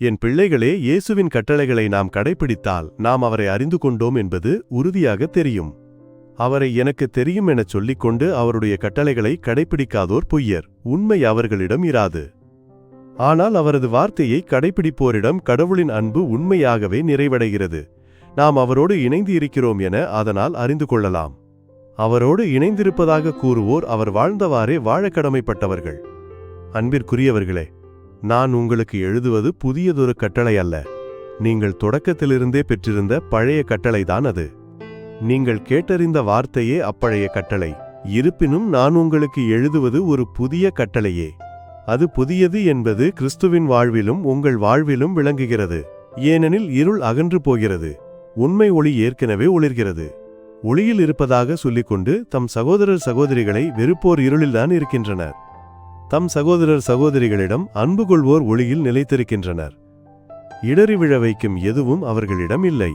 என் பிள்ளைகளே இயேசுவின் கட்டளைகளை நாம் கடைப்பிடித்தால் நாம் அவரை அறிந்து கொண்டோம் என்பது உறுதியாக தெரியும். அவரை எனக்கு தெரியும் எனச் சொல்லிக்கொண்டு அவருடைய கட்டளைகளை கடைப்பிடிக்காதோர் பொய்யர் உண்மை அவர்களிடம் இராது. ஆனால் அவரது வார்த்தையை கடைப்பிடிப்போரிடம் கடவுளின் அன்பு உண்மையாகவே நிறைவடைகிறது. நாம் அவரோடு இணைந்து இருக்கிறோம் என அதனால் அறிந்து கொள்ளலாம். அவரோடு இணைந்திருப்பதாக கூறுவோர் அவர் வாழ்ந்தவாறே வாழ கடமைப்பட்டவர்கள். அன்பிற்குரியவர்களே நான் உங்களுக்கு எழுதுவது புதியதொரு கட்டளை அல்ல. நீங்கள் தொடக்கத்திலிருந்தே பெற்றிருந்த பழைய கட்டளைதான் அது. நீங்கள் கேட்டறிந்த வார்த்தையே அப்பழைய கட்டளை. இருப்பினும் நான் உங்களுக்கு எழுதுவது ஒரு புதிய கட்டளையே. அது புதியது என்பது கிறிஸ்துவின் வாழ்விலும் உங்கள் வாழ்விலும் விளங்குகிறது. ஏனெனில் இருள் அகன்று போகிறது. உண்மை ஒளி ஏற்கனவே ஒளிர்கிறது. ஒளியில் இருப்பதாக சொல்லிக்கொண்டு தம் சகோதரர் சகோதரிகளை வெறுப்போர் இருளில்தான் இருக்கின்றனர். தம் சகோதரர் சகோதரிகளிடம் அன்பு கொள்வோர் ஒளியில் நிலைத்திருக்கின்றனர். இடறி விழ வைக்கும் எதுவும் அவர்களிடம் இல்லை.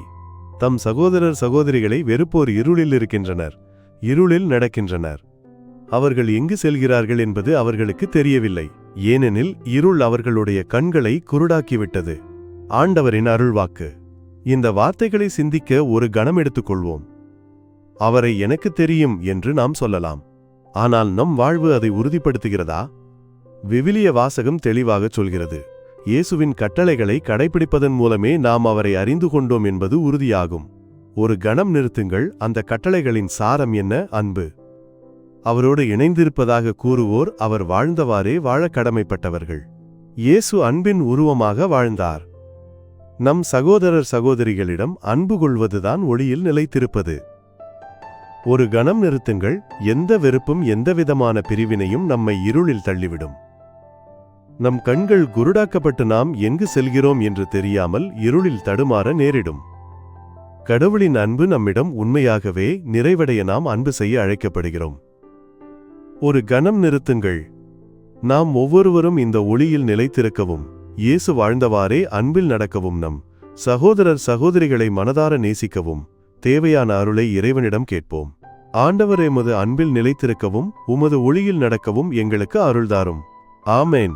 தம் சகோதரர் சகோதரிகளை வெறுப்போர் இருளில் இருக்கின்றனர். இருளில் நடக்கின்றனர். அவர்கள் எங்கு செல்கிறார்கள் என்பது அவர்களுக்கு தெரியவில்லை. ஏனெனில் இருள் அவர்களுடைய கண்களை குருடாக்கிவிட்டது. ஆண்டவரின் அருள்வாக்கு. இந்த வார்த்தைகளை சிந்திக்க ஒரு கணம் எடுத்துக்கொள்வோம். அவரை எனக்கு தெரியும் என்று நாம் சொல்லலாம். ஆனால் நம் வாழ்வு அதை உறுதிப்படுத்துகிறதா? விவிலிய வாசகம் தெளிவாகச் சொல்கிறது. இயேசுவின் கட்டளைகளை கடைபிடிப்பதன் மூலமே நாம் அவரை அறிந்து கொண்டோம் என்பது உறுதியாகும். ஒரு கணம் நிறுத்துங்கள் அந்த கட்டளைகளின் சாரம் என்ன? அன்பு. அவரோடு இணைந்திருப்பதாக கூறுவோர் அவர் வாழ்ந்தவாறே வாழ கடமைப்பட்டவர்கள். இயேசு அன்பின் உருவமாக வாழ்ந்தார். நம் சகோதரர் சகோதரிகளிடம் அன்பு கொள்வதுதான் ஒளியில் நிலைத்திருப்பது. ஒரு கணம் நிறுத்துங்கள் எந்த வெறுப்பும் எந்தவிதமான பிரிவினையும் நம்மை இருளில் தள்ளிவிடும். நம் கண்கள் குருடாக்கப்பட்டு நாம் எங்கு செல்கிறோம் என்று தெரியாமல் இருளில் தடுமாற நேரிடும். கடவுளின் அன்பு நம்மிடம் உண்மையாகவே நிறைவடைய நாம் அன்பு செய்ய அழைக்கப்படுகிறோம். ஒரு கணம் நிறுத்துங்கள். நாம் ஒவ்வொருவரும் இந்த ஒளியில் நிலைத்திருக்கவும் இயேசு வாழ்ந்தவாறே அன்பில் நடக்கவும் நம் சகோதரர் சகோதரிகளை மனதார நேசிக்கவும் தேவையான அருளை இறைவனிடம் கேட்போம். ஆண்டவர் எமது அன்பில் நிலைத்திருக்கவும் உமது ஒளியில் நடக்கவும் எங்களுக்கு அருள்தாரும் ஆமேன்.